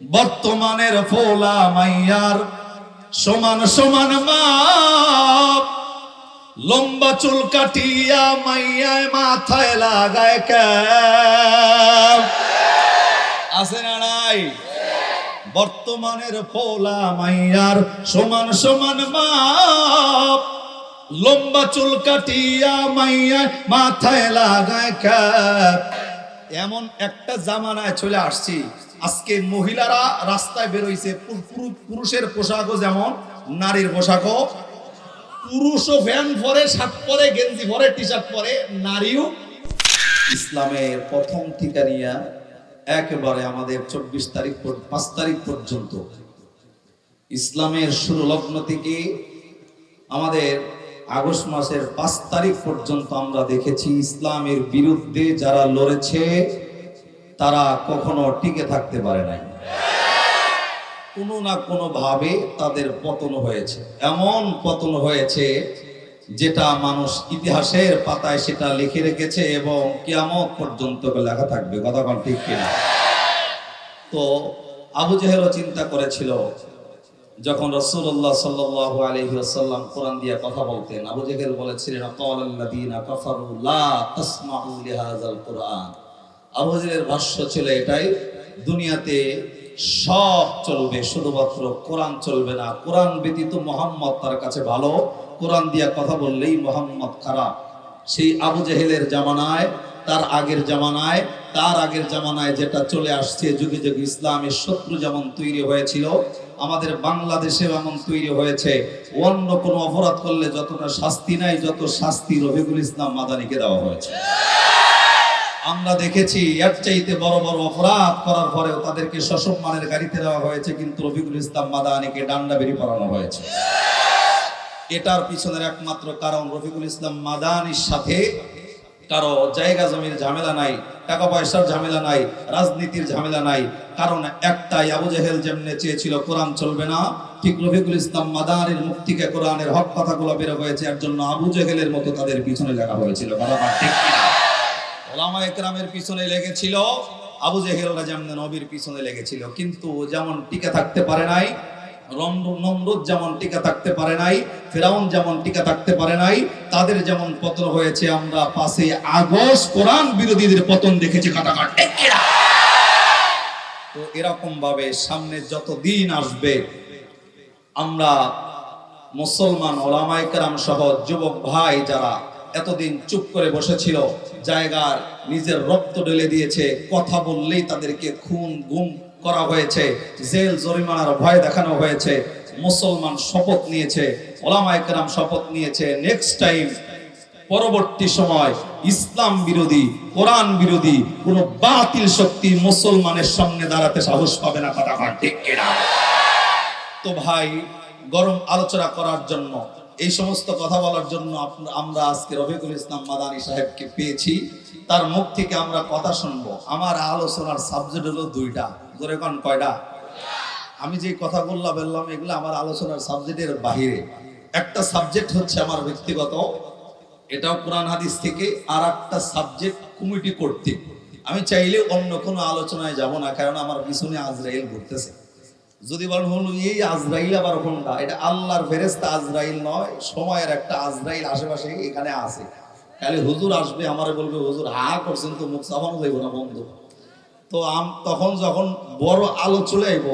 বর্তমানের ফোলা মাইয়ার সমান সমান মাপ। লম্বা চুল কাটিয়া মাইয়ায় মাথায় লাগায় আছে না নাই? বর্তমানের ফোলা মাইয়ার সমান সমান মাপ। লম্বা চুল কাটিয়া মাইয়া মাথায় লাগায় এমন একটা জামানায় চলে আসছি আজকে মহিলারা রাস্তায় বেরোইছে পুরুষের পোশাকও যেমন, নারীর পোশাকও। পুরুষও ভ্যান পরে শার্ট পরে, গেঞ্জি পরে টি শার্ট পরে, নারীও। ইসলামের প্রথম ঠিকানিয়া একেবারে আমাদের চব্বিশ তারিখ পাঁচ তারিখ পর্যন্ত। ইসলামের শুরু লগ্ন থেকে আমাদের আগস্ট মাসের পাঁচ তারিখ পর্যন্ত আমরা দেখেছি, ইসলামের বিরুদ্ধে যারা লড়েছে তারা কখনো টিকে থাকতে পারে নাই। কোনো না কোনো ভাবে তাদের পতন হয়েছে। এমন পতন হয়েছে যেটা মানুষ ইতিহাসের পাতায় সেটা লিখে রেখেছে এবং কিয়ামত পর্যন্ত লেখা থাকবে। কথা ঠিক কিনা? তো আবু জেহেলও চিন্তা করেছিল, যখন রসুল্লাহ সাল্লাহ আলহি আসাল্লাম কোরআন দিয়ে কথা বলতেন, আবু জেহেল বলেছিলেন "আকালাল্লাযীনা কাফারু লা তাসমাউ লিহাযাল কুরআন। আবু জেহেলের ভাষ্য ছিল এটাই, দুনিয়াতে সব চলবে, শুধুমাত্র কোরআন চলবে না। কোরআন ব্যতীত মোহাম্মদ তার কাছে ভালো। কোরআন দিয়া কথা বললেই মোহাম্মদ খারাপ। সেই আবু জেহেলের জামানায়, তার আগের জামানায়, তার আগের জামানায় যেটা চলে আসছে, যুগে যুগে ইসলামের শত্রু যেমন তৈরি হয়েছিল, আমাদের বাংলাদেশে এমন তৈরি হয়েছে। অন্য কোনো অপরাধ করলে যতটা শাস্তি নাই, যত শাস্তি রফিকুল ইসলাম মাদানিকে দেওয়া হয়েছে। আমরা দেখেছি, এর চাইতে বড় বড় অপরাধ করার পরেও তাদেরকে সসম্মানের গাড়িতে দেওয়া হয়েছে, কিন্তু রফিকুল ইসলাম মাদানিকে ডান্ডা বেরি পড়ানো হয়েছে। এটার পিছনের একমাত্র কারণ রফিকুল ইসলাম মাদানির সাথে কারও জায়গা জমির ঝামেলা নাই, টাকা পয়সার ঝামেলা নাই, রাজনীতির ঝামেলা নাই। কারণ একটাই আবু জেহেল যেমনে চেয়েছিল, কোরআন চলবে না, ঠিক রফিকুল ইসলাম মাদানির মুখ থেকে কোরআনের হক কথাগুলো বের হয়েছে, এর জন্য আবু জেহেলের মতো তাদের পিছনে লেখা হয়েছিল। কথা ঠিক কিনা? ওলামা একরামের পিছনে লেগেছিল, আবু জেহেলরা যেমন নবীর পিছনে লেগেছিল। কিন্তু যেমন টিকে থাকতে পারে নাই নমরুদ যেমন টিকে থাকতে পারে নাই, ফেরাউন যেমন টিকে থাকতে পারে নাই, তাদের যেমন পতন হয়েছে, আমরা পাশে আগস্ট কোরআন বিরোধীদের পতন দেখেছি কাটাকাট তো এরকম ভাবে সামনে যত দিন আসবে, আমরা মুসলমান ওলামাইকার সহ যুবক ভাই যারা এতদিন চুপ করে বসেছিল, জায়গার নিজের রক্ত ঢেলে দিয়েছে, কথা বললেই তাদেরকে খুন গুম করা হয়েছে, জেল জরিমানার ভয় দেখানো হয়েছে, মুসলমান শপথ নিয়েছে ওলামাইকার শপথ নিয়েছে নেক্সট টাইম পরবর্তী সময় ইসলাম বিরোধী, কোরআন বিরোধী, কোন বাতিল শক্তি মুসলমানের সামনে দাঁড়াতে সাহস পাবে না, কথা তো ভাই, গরম আলোচনা করার জন্য এই সমস্ত কথা বলার জন্য আমরা আজকে রফিকুল ইসলাম মাদানী সাহেবকে পেয়েছি। তার মুখ থেকে আমরা কথা শুনব। আমার আলোচনার সাবজেক্ট হলো দুইটা। ধরে কোন, কয়টা? আমি যে কথাগুলো বললাম, এগুলো আমার আলোচনার সাবজেক্টের বাহিরে। একটা সাবজেক্ট হচ্ছে আমার ব্যক্তিগত। এটাও কোরআন হাদিস থেকে আর একটা সাবজেক্ট কমিটি করতে আমি চাইলে অন্য কোনো আলোচনায় যাব না, কারণ আমার পিছনে আজরাইল ঘুরতেছে। যদি বলেন হলো এই আজরাইল আবার কোনটা এটা আল্লাহর ফেরেস্তা আজরাইল নয়, সময়ের একটা আজরাইল আশেপাশে এখানে আছে। খালি হুজুর আসবে, আমারে বলবে, হুজুর, হা করছেন তো, মুখ সাবানো যাইব না বন্ধু। তো আম, তখন যখন বড় আলো চলে আইব,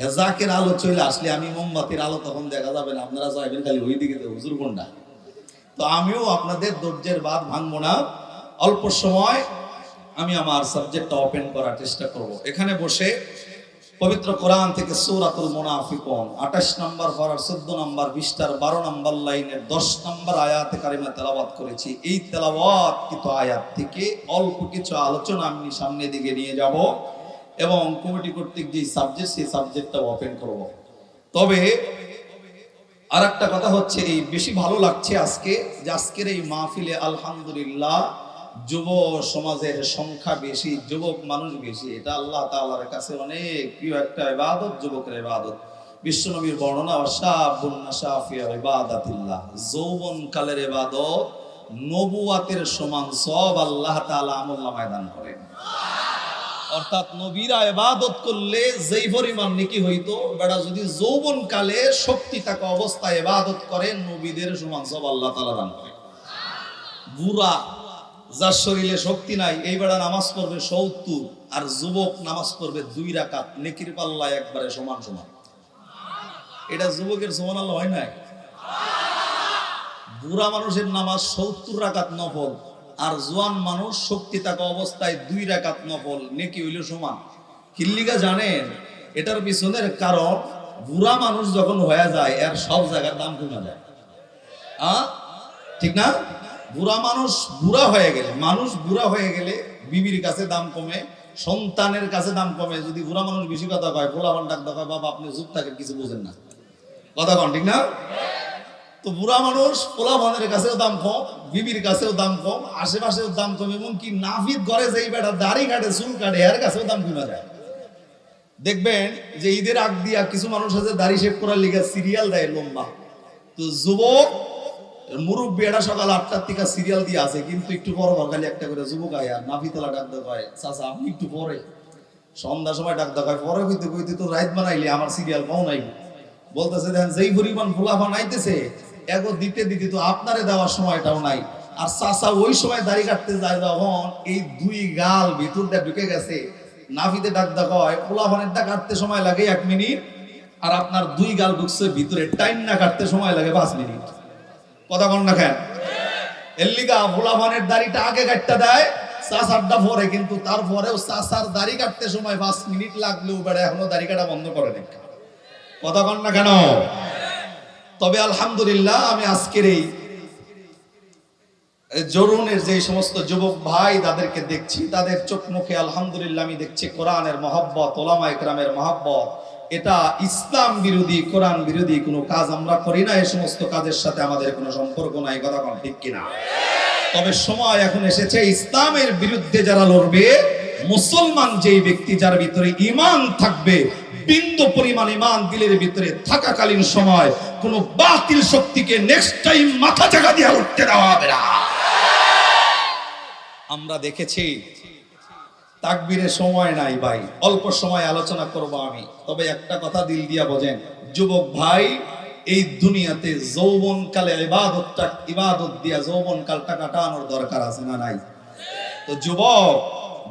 হেজাকের আলো চলে আসলে আমি মোমবাতির আলো তখন দেখা যাবে না। আপনারা চাইবেন খালি ওই দিকে হুজুর কোনটা? তো আমিও আপনাদের ধৈর্যের বাদ ভাঙবো না। অল্প সময় আমি আমার সাবজেক্টটা ওপেন করার চেষ্টা করব। এখানে বসে পবিত্র কোরআন থেকে সূরাতুল মুনাফিকুন 28 নম্বর পারার 14 নম্বর বিশটার 12 নম্বর লাইনের 10 নম্বর আয়াতে কারিমা তেলাওয়াত করেছি। এই তেলাওয়াত কিন্তু আয়াত থেকে অল্প কিছু আলোচনা আমি সামনে দিকে নিয়ে যাব এবং কমিটি কর্তৃক যে সাবজেক্ট সেই সাবজেক্টটা ওপেন করব। তবে আর একটা কথা হচ্ছে, এই বেশি ভালো লাগছে আজকে যে আজকের এই মাহফিলে আলহামদুলিল্লাহ যুব সমাজের সংখ্যা বেশি, যুবক মানুষ বেশি, এটা আল্লাহ তাআলার কাছে অনেক প্রিয় একটা ইবাদত, যুবকের ইবাদত। বিশ্বনবীর বর্ণনা ইবাদাতিল্লাহ। যৌবন কালের ইবাদত নবুয়াতের সমান সব আল্লাহ তাআলা আমল নামায় দান করেন। অর্থাৎ নবীরা এবাদত করলে যেই পরিমাণ নেকি হইতো, বেড়া যদি যৌবন কালে শক্তি থাকা অবস্থায় এবাদত করে, নবীদের সমান সব আল্লাহ তালা দান করে বুড়া যার শরীরে শক্তি নাই এই বেড়া নামাজ পড়বে সত্তর, আর যুবক নামাজ পড়বে দুই রাকাত, নেকির পাল্লা একবারে সমান সমান। এটা যুবকের সমান আল্লাহ হয় নাই? বুড়া মানুষের নামাজ সত্তর রাকাত নফল, আর জোয়ান মানুষ শক্তি থাকা অবস্থায় দুই রাকাত নফল, নেকি হইল সমান। কিল্লিগা জানেন, এটার পিছনের কারণ, বুড়া মানুষ যখন হয়ে যায়, এর সব জায়গার দাম কমে যায়। আ? ঠিক না? বুড়া মানুষ বুড়া হয়ে গেলে, মানুষ বুড়া হয়ে গেলে বিবির কাছে দাম কমে, সন্তানের কাছে দাম কমে। যদি বুড়া মানুষ বেশি কথা কয় পোলাপান ডাক দেখায়, বাবা, আপনি চুপ থাকেন, কিছু বোঝেন না। কথা কন, ঠিক না? তো বুড়া মানুষ পোলাপানের কাছেও দাম কম, বিবির কাছেও দাম কম, আশেপাশেও দাম কম, এমনকি নাফিদ ঘরে যেই বেটা দাড়ি কাটে, চুল কাটে, এর কাছেও দাম কমে যায়। দেখবেন যে ঈদের আগ দিয়া কিছু মানুষ আছে, দাড়ি শেভ করার লিগে সিরিয়াল দেয় লম্বা। তো যুবক সকাল আটটার থেকে সিরিয়াল দিয়ে আছে কিন্তু একটু খালি একটা করে যুবক ডাক চাচা, আপনি একটু পরে। সন্ধ্যা সময় ডাক দেয় পরে কইতে কইতে তো আমার সিরিয়াল পাও নাই। বলতেছে, দেখেন, যেই পরিমাণ বানাইতেছে, এগো দিতে দিতে তো আপনারে দেওয়ার সময়টাও নাই। আর চাচা ওই সময় দাড়ি কাটতে যায় যখন এই দুই গাল ভিতরটা ঢুকে গেছে। নাফিতে ডাক দেখা হয় পোলা ফানেরটা কাটতে সময় লাগে এক মিনিট, আর আপনার দুই গাল ঢুকছে ভিতরে, টাইম না কাটতে সময় লাগে পাঁচ মিনিট। কথা কন? না দাড়িটা আগে দেয় পরে, কিন্তু তারপরেও দাড়ি কাটতে সময় পাঁচ মিনিট লাগলেও এখনও দাড়ি কাটা বন্ধ করে কথা না কেন? তবে আলহামদুলিল্লাহ, আমি আজকের এই জরুনের যে সমস্ত যুবক ভাই তাদেরকে দেখছি, তাদের চোখ মুখে আলহামদুলিল্লাহ আমি দেখছি কোরআনের মহব্বত ওলামা ইকরামের মহব্বত এটা ইসলাম বিরোধী, কোরআন বিরোধী কোনো কাজ আমরা করি না এই সমস্ত কাজের সাথে আমাদের কোনো সম্পর্ক নাই, কথা কোন ঠিক কিনা? তবে সময় এখন এসেছে, ইসলামের বিরুদ্ধে যারা লড়বে, মুসলমান যেই ব্যক্তি যার ভিতরে ইমান থাকবে, বিন্দু পরিমাণ ইমান দিলের ভিতরে থাকাকালীন সময় কোন বাতিল শক্তিকে নেক্সট টাইম মাথা জায়গা দিয়ে উঠতে দেওয়া হবে না। আমরা দেখেছি তাকবীরের সময় নাই ভাই, অল্প সময় আলোচনা করব আমি। তবে একটা কথা দিল দিয়া বোঝেন, যুবক ভাই, এই দুনিয়াতে যৌবন কালে ইবাদতটা, ইবাদত দিয়া যৌবন কালটা কাটানোর দরকার আছে না নাই? তো যুবক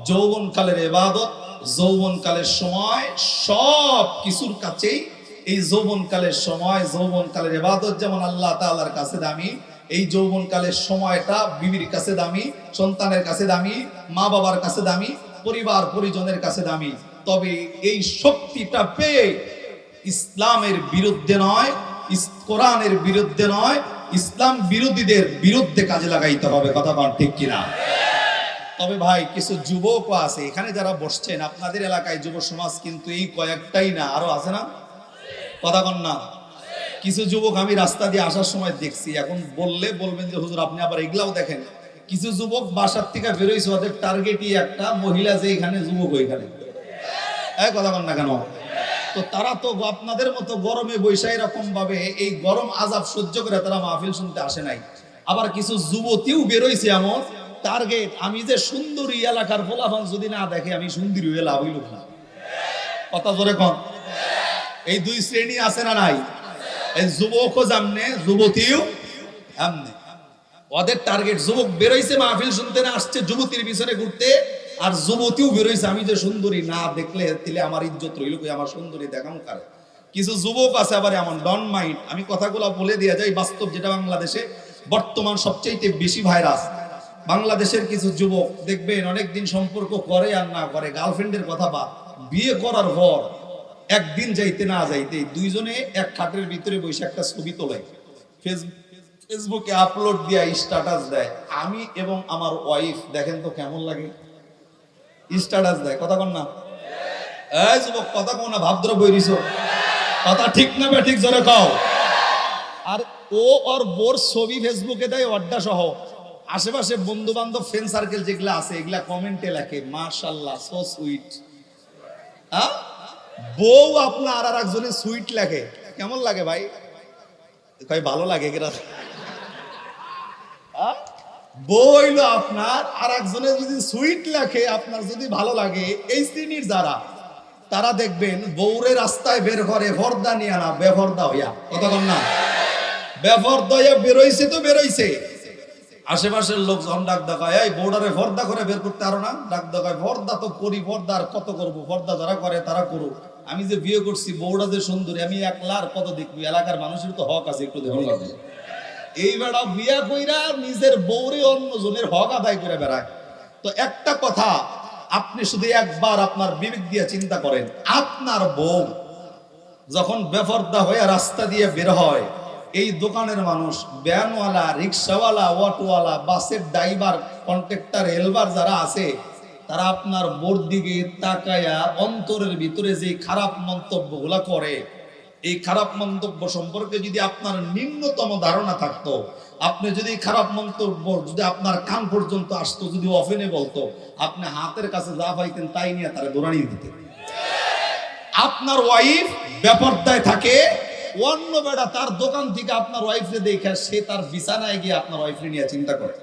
যৌবন কালের ইবাদত যৌবন কালের সময়, সব কিছুর কাছেই এই যৌবন কালের সময় যৌবন কালের ইবাদত যেমন আল্লাহ তাআলার কাছে দামি, এই যৌবন কালের সময়টা বিবির কাছে দামি, সন্তানের কাছে দামি মা বাবার কাছে দামি পরিবার পরিজনের কাছে দামি। তবে এই শক্তিটা পেয়ে ইসলামের বিরুদ্ধে নয় কোরআনের বিরুদ্ধে নয়, ইসলাম বিরোধীদের বিরুদ্ধে কাজে লাগাইতে হবে। কথা বল ঠিক কিনা? তবে ভাই, কিছু যুবকও আছে। এখানে যারা বসছেন, আপনাদের এলাকায় যুব সমাজ কিন্তু এই কয়েকটাই না। আরও আছে না? কথা কন না। কিছু যুবক আমি রাস্তা দিয়ে আসার সময় দেখছি। এখন বললে বলবেন যে, হুজুর, আপনি আবার এগুলাও দেখেন। কিছু যুবক বাসার থেকে বেরোইছে, ওদের টার্গেটই একটা, মহিলা যে এখানে যুবক ওইখানে। এই কথা কন না কেন? তো তারা তো আপনাদের মতো গরমে বৈশা এরকম ভাবে এই গরম আজাব সহ্য করে তারা মাহফিল শুনতে আসে নাই। আবার কিছু যুবতীও বেরোইছে এমন টার্গেট আমি যে সুন্দরী এলাকার ফলাফল যদি না দেখে, আমি সুন্দরী হয়ে লাভ হইল না। কথা জোরে কন। এই দুই শ্রেণি আছে না নাই? এই যুবকও জামনে যুবতীও এমনে ওদের টার্গেট যুবক বেরোইছে, মাহফিল শুনতে না আসছে, যুবতীর পিছনে ঘুরতে, আর যুবতীও বেরোইছে। আমি যে সুন্দরী না দেখলে দিলে আমার ইজ্জত রইল কই? আমার সুন্দরী দেখাম কারে? কিছু যুবক আছে আবার এমন, ডন মাইন্ড। আমি কথাগুলো বলে দিয়ে যাই, বাস্তব যেটা বাংলাদেশে বর্তমান সবচেয়ে বেশি ভাইরাস। বাংলাদেশের কিছু যুবক, দেখবেন অনেকদিন সম্পর্ক করে আর না করে, গার্লফ্রেন্ডের কথা বা বিয়ে করার পর, একদিন যাইতে না যাইতে দুইজনে এক খাটের ভিতরে বসে একটা ছবি তোলে। ফেসবুক ফেসবুকে আপলোড দিয়া স্ট্যাটাস দেয়। আমি এবং আমার ওয়াইফ দেখেন তো কেমন লাগে? স্ট্যাটাস দেয়। কথা কন না? এই যুবক, কথা কও না ভাবদ্র বইরিছ কথা ঠিক না বে, ঠিক জোরে কও। আর ও ওর বোর ছবি ফেসবুকে দেয়, অড্ডা সহ। আশেপাশে বন্ধু বান্ধব ফ্রেন্ড সার্কেল যেগুলা আছে, এগুলা কমেন্টে লেখে মাশাল্লাহ সো সুইট হ্যাঁ? বউ আপনার আর একজনের সুইট লেখে। কেমন লাগে ভাই? কয়, ভালো লাগে আ? বইল আপনার আর একজনে যদি সুইট লেখে, আপনার যদি ভালো লাগে, এই শ্রেণির যারা, তারা দেখবেন বৌরে রাস্তায় বের করে ভর্দা নিয়ে না বেভর্দা হইয়া। কন না। বেভর্দা হইয়া বেরোইছে তো বেরোইছে। আশেপাশের লোক যখন ডাক দেখায়, এই বর্ডারে ভর্দা করে বের করতে পারো না? ডাক দেখায় ভর্দা তো করি ভর্দা আর কত করব? ভর্দা যারা করে, তারা করুক। আমি যে বিয়ে করছি বউটা যে সুন্দরী, আমি একলার কত দেখবি? এলাকার মানুষের তো হক আছে, একটু দেখুন। এই বেড়া বিয়া কইরা নিজের বউরে অন্য জনের হক আদায় করে বেড়ায়। তো একটা কথা, আপনি শুধু একবার আপনার বিবেক দিয়ে চিন্তা করেন, আপনার বউ যখন বেফর্দা হয়ে রাস্তা দিয়ে বের হয়, এই দোকানের মানুষ ব্যানওয়ালা রিক্সাওয়ালা, অটোওয়ালা, বাসের ড্রাইভার, কন্ট্রাক্টর হেলবার যারা আছে, তারা আপনার বোর দিকে তাকায়া অন্তরের ভিতরে যে খারাপ মন্তব্যগুলা করে এই খারাপ মন্তব্য সম্পর্কে যদি আপনার নিম্নতম ধারণা থাকতো, আপনি যদি খারাপ মন্তব্য যদি আপনার কান পর্যন্ত আসতো, যদি অফেনে বলতো, আপনি হাতের কাছে যা পাইতেন তাই নিয়ে তারা দৌড়ানিয়ে দিতেন। আপনার ওয়াইফ বেপরদায় থাকে, অন্য বেড়া তার দোকান থেকে আপনার ওয়াইফরে দেখে সে তার বিছানায় গিয়ে আপনার ওয়াইফরে নিয়ে চিন্তা করে।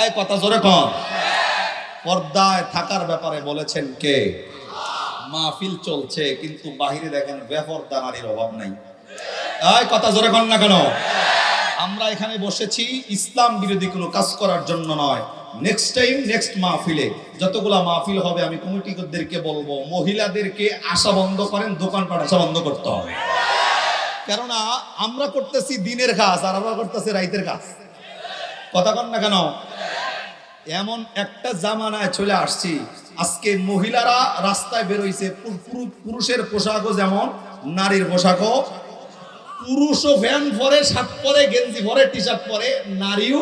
এই কথা জোরে কম পর্দায় থাকার ব্যাপারে বলেছেন কে? মাহফিল চলছে, কিন্তু বাহিরে দেখেন বেপরদা নারীর অভাব নাই। কথা জোরে কন না কেন? আমরা এখানে বসেছি ইসলাম বিরোধী কোনো কাজ করার জন্য নয়। নেক্সট টাইম নেক্সট মাহফিলে যতগুলা মাহফিল হবে, আমি কমিটিদেরকে বলব, মহিলাদেরকে আশা বন্ধ করেন, দোকানপাট আসা বন্ধ করতে হবে। কেননা, আমরা করতেছি দিনের কাজ, আর আমরা করতেছি রাইতের কাজ। কথা কন না কেন? এমন একটা জামানায় চলে আসছি আজকে মহিলারা রাস্তায় বেরোইছে। পুরুষের পোশাকও যেমন, নারীর পোশাকও। পুরুষও ভ্যান পরে, শার্ট পরে, গেঞ্জি পরে টি শার্ট পরে, নারীও।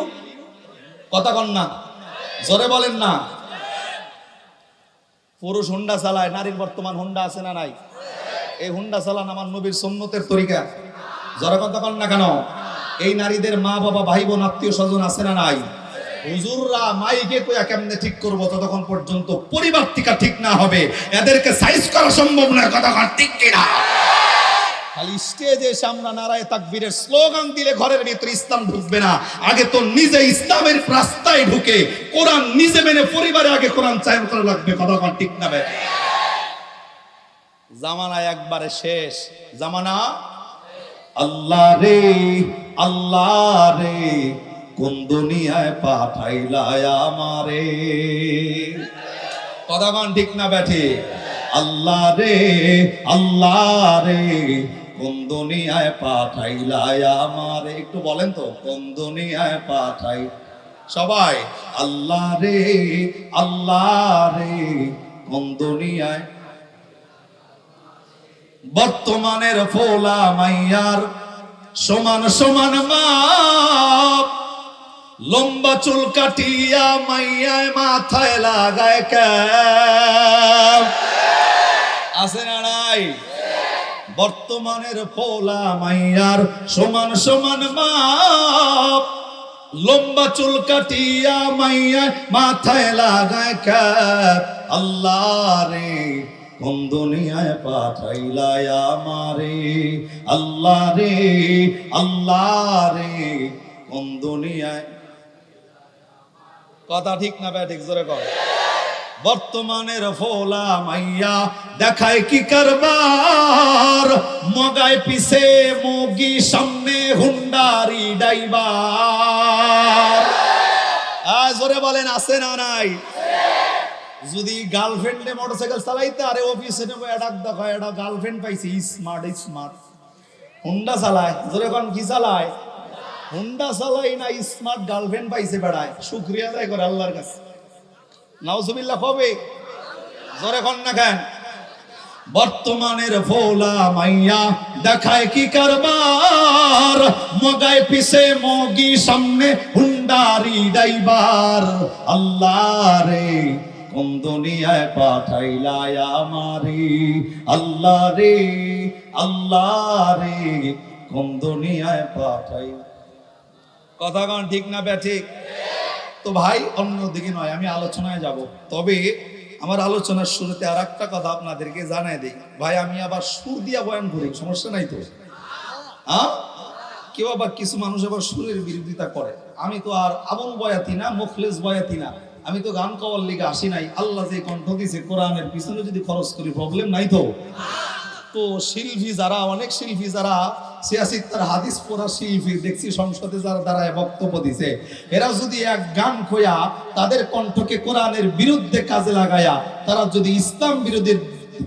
কথা কন না। জোরে বলেন না। পুরুষ হুন্ডা চালায়, নারীর বর্তমান হুন্ডা আছে না নাই? এই হুন্ডা চালান আমার নবীর সন্ন্যতের তরিকা। জোরে কথা কন না কেন? এই নারীদের মা বাবা ভাই বোন আত্মীয় স্বজন আছে না নাই? হুজুররা মাইকে কইয়া কেমনে ঠিক করব ততক্ষণ পর্যন্ত পরিবার টিকা ঠিক না হবে? এদেরকে সাইজ করা সম্ভব নয় কতক্ষণ ঠিক কিনা? খালি স্টেজে সামনা নারায় তাকবীরের স্লোগান দিলে ঘরের ভিতরে ইসলাম ঢুকবে না। আগে তো নিজে ইসলামের রাস্তায় ঢুকে কোরআন নিজে মেনে পরিবারে আগে কোরআন চায়ন করা লাগবে, কতক্ষণ ঠিক না বে? জামানা একবারে শেষ। জামানা? আল্লাহ রে আল্লাহ রে। কোন দুনিয়ায় পাঠাইলায় আমারে? কতক্ষণ ঠিক না ব্যাঠে আল্লাহ রে আল্লাহ রে, কোন দুনিয়ায় পাঠাইলায় আমারে? একটু বলেন তো, কোন দুনিয়ায় পাঠাই? সবাই, আল্লাহ রে আল্লাহ রে, কোন দুনিয়ায়? বর্তমানের ফোলা মাইয়ার সমান সমান মাপ লম্বা চুল কাটিয়া মাইয়ায় মাথায় লাগায় আছে না নাই? বর্তমানের ফোলা মাইয়ার সমান সমান মাপ লম্বা চুল কাটিয়া মাইয়া মাথায় লাগায় ক্যাপ আল্লাহ রে কোন দুনিয়ায় পাঠাইলাই আমারে? আল্লাহ রে আল্লাহ রে কোন দুনিয়ায় কথা ঠিক না ব্যাঠিক জোরে কর বর্তমানের ফোলা মাইয়া, দেখায় কি কারবার? মগায় পিছে মুগি, সামনে হুন্ডারি ডাইবার আজ জোরে বলেন, আছে না নাই? যদি গার্লফ্রেন্ডে মোটরসাইকেল চালাইতে, আরে অফিসে নেব এটা দেখো এটা গার্লফ্রেন্ড পাইছি, স্মার্ট স্মার্ট। হুন্ডা চালায়, জোরে কোন, কি চালায়? হুন্ডা চালাই না স্মার্ট গার্লফ্রেন্ড পাইছে বেড়ায়। শুক্রিয়া আদায় করে আল্লাহর কাছে। নাউজুবিল্লাহ, কবে? জোরে কোন না কেন? বর্তমানের ফোলা মাইয়া, দেখায় কি কারবার? মগায় পিছে মগি, সামনে হুন্ডারি ডাইবার আল্লাহ রে কোন দুনিয়ায় পাঠাইলায় আমারে? আল্লাহ রে আল্লাহ রে কোন দুনিয়ায় পাঠাই কথা গান ঠিক না বে ঠিক তো ভাই অন্যদিকে নয়, আমি আলোচনায় যাব। তবে আমার আলোচনার শুরুতে আর একটা কথা আপনাদেরকে জানাই দিই। ভাই, আমি আবার সুর দিয়া বয়ান করি, সমস্যা নাই তো? হ্যাঁ কেউ আবার কিছু মানুষ আবার সুরের বিরোধিতা করে। আমি তো আর আবুল বয়াতি না, মুখলেস বয়াতি না। আমি তো গান কওয়ার লিগে আসি নাই। আল্লাহ যে কণ্ঠ দিছে কোরআনের পিছনে যদি খরচ করি প্রবলেম নাই তো? তো শিল্পী যারা, অনেক শিল্পী যারা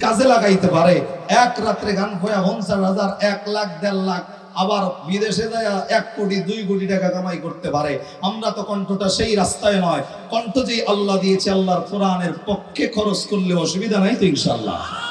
কাজে লাগাইতে পারে, এক রাত্রে গান খোয়া এক লাখ, দেড় লাখ, আবার বিদেশে যায় এক কোটি, দুই কোটি টাকা কামাই করতে পারে। আমরা তো কণ্ঠটা সেই রাস্তায় নয়, কণ্ঠ যে আল্লাহ দিয়েছে, আল্লাহর কোরআনের পক্ষে খরচ করলে অসুবিধা নাই তো ইনশাল্লাহ